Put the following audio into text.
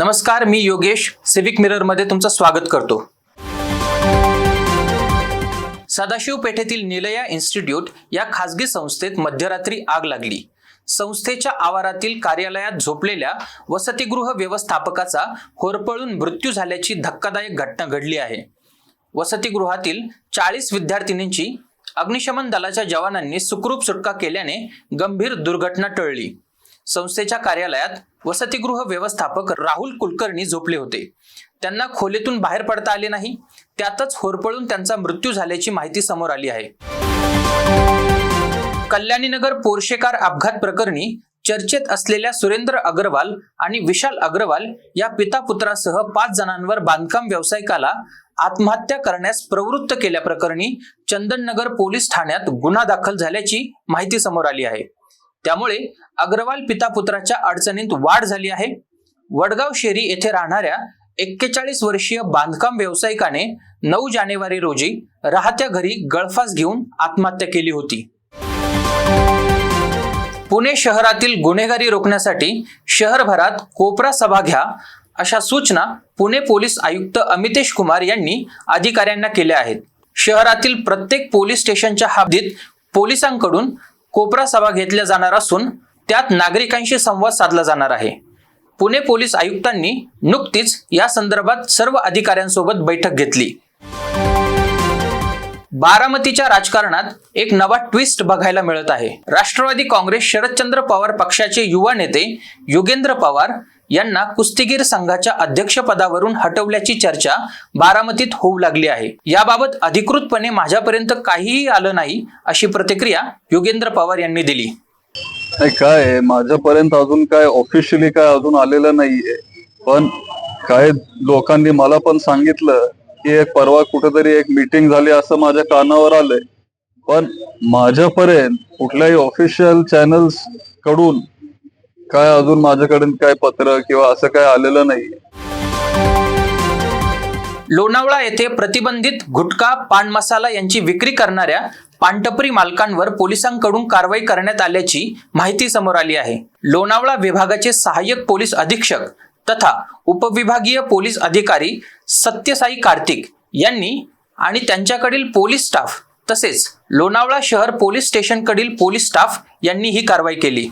नमस्कार मी योगेश सिविक मिररमध्ये तुमचं स्वागत करतो. सदाशिव पेठेतील निलया इन्स्टिट्यूट या खासगी संस्थेत मध्यरात्री आग लागली. संस्थेच्या आवारातील कार्यालयात झोपलेल्या वसतिगृह व्यवस्थापकाचा होरपळून मृत्यू झाल्याची धक्कादायक घटना घडली आहे. वसतिगृहातील चाळीस विद्यार्थिनींची अग्निशमन दलाच्या जवानांनी सुखरूप सुटका केल्याने गंभीर दुर्घटना टळली. संस्थेच्या कार्यालयात वसतिगृह व्यवस्थापक राहुल कुलकर्णी झोपले होते. त्यांना खोलीतून बाहेर पडता आले नाही. त्यातच होरपळून त्यांचा मृत्यू झाल्याची माहिती समोर आली आहे. कल्याणीनगर पोर्शेकार अपघात प्रकरणी चर्चेत असलेल्या सुरेंद्र अग्रवाल आणि विशाल अग्रवाल या पिता पुत्रासह पाच जणांवर बांधकाम व्यावसायिकाला आत्महत्या करण्यास प्रवृत्त केल्याप्रकरणी चंदननगर पोलीस ठाण्यात गुन्हा दाखल झाल्याची माहिती समोर आली आहे. त्यामुळे अग्रवाल पिता पुत्राच्या अडचणीत वाढ झाली आहे. वडगाव शेरी येथे राहणाऱ्या एक्केचाळीस वर्षीय बांधकाम व्यावसायिकाने नऊ जानेवारी रोजी राहत्या घरी गळफास घेऊन आत्महत्या केली होती. पुणे शहरातील गुन्हेगारी रोखण्यासाठी शहरभरात कोपरा सभा घ्या अशा सूचना पुणे पोलीस आयुक्त अमितेश कुमार यांनी अधिकाऱ्यांना केल्या आहेत. शहरातील प्रत्येक पोलीस स्टेशनच्या हद्दीत पोलिसांकडून कोपरा सभा घेतल्या जाणार असून त्यात नागरिकांशी संवाद साधला जाणार आहे. पुणे पोलीस आयुक्तांनी नुकतीच या संदर्भात सर्व अधिकाऱ्यांसोबत बैठक घेतली. बारामतीच्या राजकारणात एक नवा ट्विस्ट बघायला मिळत आहे. राष्ट्रवादी काँग्रेस शरदचंद्र पवार पक्षाचे युवा नेते योगेंद्र पवार यांना कुस्तीगीर संघाच्या अध्यक्षपदावरून हटवल्याची चर्चा बारामतीत होऊ लागली आहे. याबाबत अधिकृतपणे माझ्यापर्यंत काहीही आलं नाही अशी प्रतिक्रिया योगेंद्र पवार यांनी दिली. नाही काय माझ्यापर्यंत अजून काय ऑफिशियली काय अजून आलेलं नाहीये. पण काय लोकांनी मला पण सांगितलं की एक परवा कुठेतरी एक मीटिंग झाली असं माझ्या कानावर आलंय. पण माझ्यापर्यंत कुठल्याही ऑफिशियल चॅनल्सकडून काय अजून माझ्याकडून काय पत्र किंवा असं काय आलेलं नाहीये लोणावळा येथे प्रतिबंधित गुटखा पान मसाला यांची विक्री करणाऱ्या पानटपरी मालकांवर पोलिसांकडून कारवाई करण्यात आल्याची माहिती समोर आली आहे. लोणावळा विभागाचे सहाय्यक पोलीस अधीक्षक तथा उपविभागीय पोलीस अधिकारी सत्यसाई कार्तिक यांनी आणि त्यांच्याकडील पोलीस स्टाफ तसेच लोणावळा शहर पोलीस स्टेशनकडील पोलीस स्टाफ यांनी ही कारवाई केली.